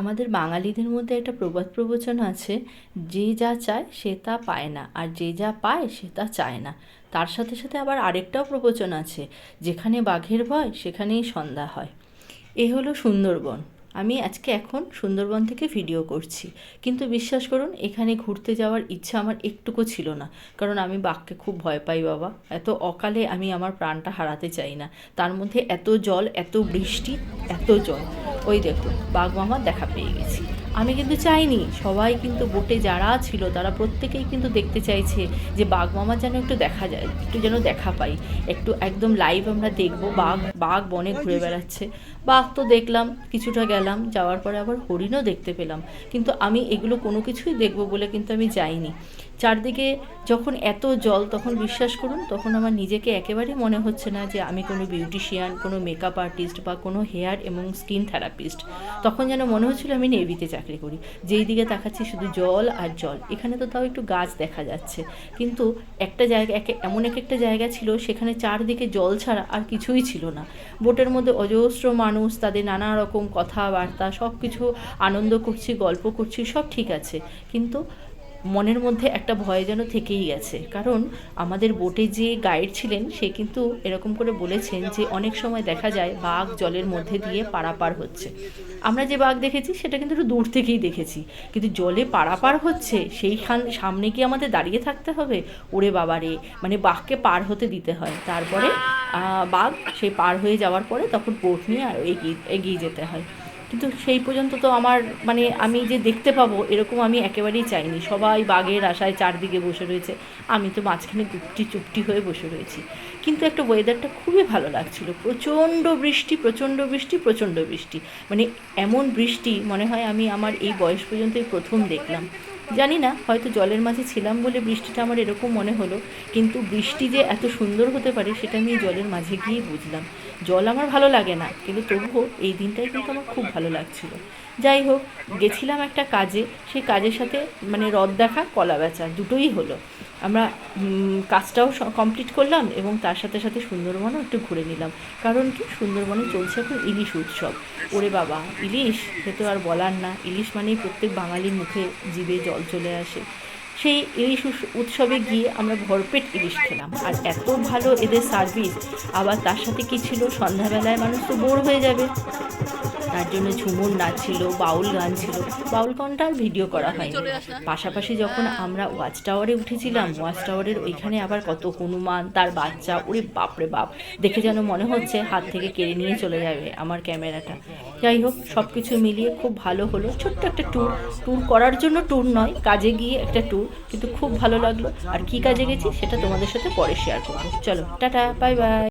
আমাদের বাঙালিদের মধ্যে একটা প্রবাদ প্রবচন আছে, যে যা চায় সে তা পায় না, আর যে যা পায় সে তা চায় না। তার সাথে সাথে আবার আরেকটাও প্রবচন আছে, যেখানে বাঘের ভয়, সেখানেই সন্ধ্যা হয়। এ হলো সুন্দরবন। আমি আজকে এখন সুন্দরবন থেকে ভিডিও করছি। কিন্তু বিশ্বাস করুন, এখানে ঘুরতে যাওয়ার ইচ্ছা আমার একটুকু ছিল না। কারণ আমি বাঘকে খুব ভয় পাই, বাবা। এত অকালে আমি আমার প্রাণটা হারাতে চাই না। তার মধ্যে এত জল, এত বৃষ্টি, এত জল। ওই দেখুন বাঘ মামা দেখা পেয়ে গেছি। আমি কিন্তু চাইনি, সবাই কিন্তু বোটে যারা ছিল তারা প্রত্যেকেই কিন্তু দেখতে চাইছে যে বাঘ মামা যেন একটু দেখা যায়, একটু যেন দেখা পাই। একটু একদম লাইভ আমরা দেখব, বাঘ বাঘ বনে ঘুরে বেড়াচ্ছে। বাঘ তো দেখলাম, কিছুটা গেলাম, যাওয়ার পরে আবার হরিণও দেখতে পেলাম। কিন্তু আমি এগুলো কোনো কিছুই দেখব বলে কিন্তু আমি যাইনি। চারদিকে যখন এত জল তখন বিশ্বাস করুন, তখন আমার নিজেকে একেবারেই মনে হচ্ছে না যে আমি কোনো বিউটিশিয়ান কোনো মেকআপ আর্টিস্ট বা কোনো হেয়ার এবং স্কিন থেরাপিস্ট তখন যেন মনে হচ্ছিল আমি নেভিতে চাকরি করি। যেই দিকে তাকাচ্ছি শুধু জল আর জল। এখানে তো তাও একটু গাছ দেখা যাচ্ছে। কিন্তু একটা জায়গা, এক, এমন এক একটা জায়গা ছিল, সেখানে চারদিকে জল ছাড়া আর কিছুই ছিল না। বোটের মধ্যে অজস্র মানুষ, তাদের নানা রকম কথাবার্তা সব কিছু আনন্দ করছি, গল্প করছি, সব ঠিক আছে। কিন্তু মনের মধ্যে একটা ভয় যেন থেকেই গেছে। কারণ আমাদের বোটে যে গাইড ছিলেন, সে কিন্তু এরকম করে বলেছেন যে অনেক সময় দেখা যায় বাঘ জলের মধ্যে দিয়ে পারাপার হচ্ছে। আমরা যে বাঘ দেখেছি, সেটা কিন্তু একটু দূর থেকেই দেখেছি। কিন্তু জলে পারাপার হচ্ছে, সেইখান সামনে কি আমাদের দাঁড়িয়ে থাকতে হবে? ওরে বাবারে মানে বাঘকে পার হতে দিতে হয়। তারপরে বাঘ সেই পার হয়ে যাওয়ার পরে তখন বোট নিয়ে আর এগিয়ে এগিয়ে যেতে হয়। কিন্তু সেই পর্যন্ত তো আমার মানে আমি যে দেখতে পাবো, এরকম আমি একেবারেই চাইনি। সবাই বাঘের আশায় চারদিকে বসে রয়েছে। আমি তো মাঝখানে গুপটি চুপটি হয়ে বসে রয়েছি। কিন্তু একটা ওয়েদারটা খুবই ভালো লাগছিল। প্রচণ্ড বৃষ্টি প্রচণ্ড বৃষ্টি প্রচণ্ড বৃষ্টি। মানে এমন বৃষ্টি, মনে হয় আমি আমার এই বয়স পর্যন্তই প্রথম দেখলাম। জানি না, হয়তো জলের মাঝে ছিলাম বলে বৃষ্টিটা আমার এরকম মনে হলো, কিন্তু বৃষ্টি যে এত সুন্দর হতে পারে, সেটা আমি জলের মাঝে গিয়ে বুঝলাম। জল আমার ভালো লাগে না, কিন্তু তবুও এই দিনটাই কিন্তু আমার খুব ভালো লাগছিল। যাই হোক, গেছিলাম একটা কাজে, সেই কাজের সাথে মানে রদ দেখা, কলা বেচা, দুটোই হলো। আমরা কাজটাও কমপ্লিট করলাম এবং তার সাথে সাথে সুন্দরবনও একটু ঘুরে নিলাম। কারণ কি? সুন্দরবনে চলছে এখন ইলিশ উৎসব। ওরে বাবা, ইলিশ? সে তো আর বলার না। ইলিশ মানেই প্রত্যেক বাঙালির মুখে জিভে জল চলে আসে। সেই ইলিশ উৎসবে গিয়ে আমরা ভরপেট ইলিশ খেলাম। আর এত ভালো এদের সার্ভিস আবার তার সাথে কি ছিল? সন্ধ্যাবেলায় মানুষ তো বোর হয়ে যাবে। তার জন্য ঝুমুর নাচ ছিল বাউল গান ছিল। বাউল গানটা আর ভিডিও করা হয়নি। পাশাপাশি যখন আমরা ওয়াচ টাওয়ারে উঠেছিলাম ওয়াচ টাওয়ারের ওইখানে আবার কত হনুমান তার বাচ্চা ওরে বাপরে বাপ। দেখে যেন মনে হচ্ছে হাত থেকে কেড়ে নিয়ে চলে যাবে আমার ক্যামেরাটা। যাই হোক সব কিছু মিলিয়ে খুব ভালো হলো। ছোট্ট একটা ট্যুর ট্যুর করার জন্য ট্যুর নয় কাজে গিয়ে একটা ট্যুর কিন্তু খুব ভালো লাগল। আর কি কাজে গেছি সেটা তোমাদের সাথে পরে শেয়ার করব। চলো টাটা বাই বাই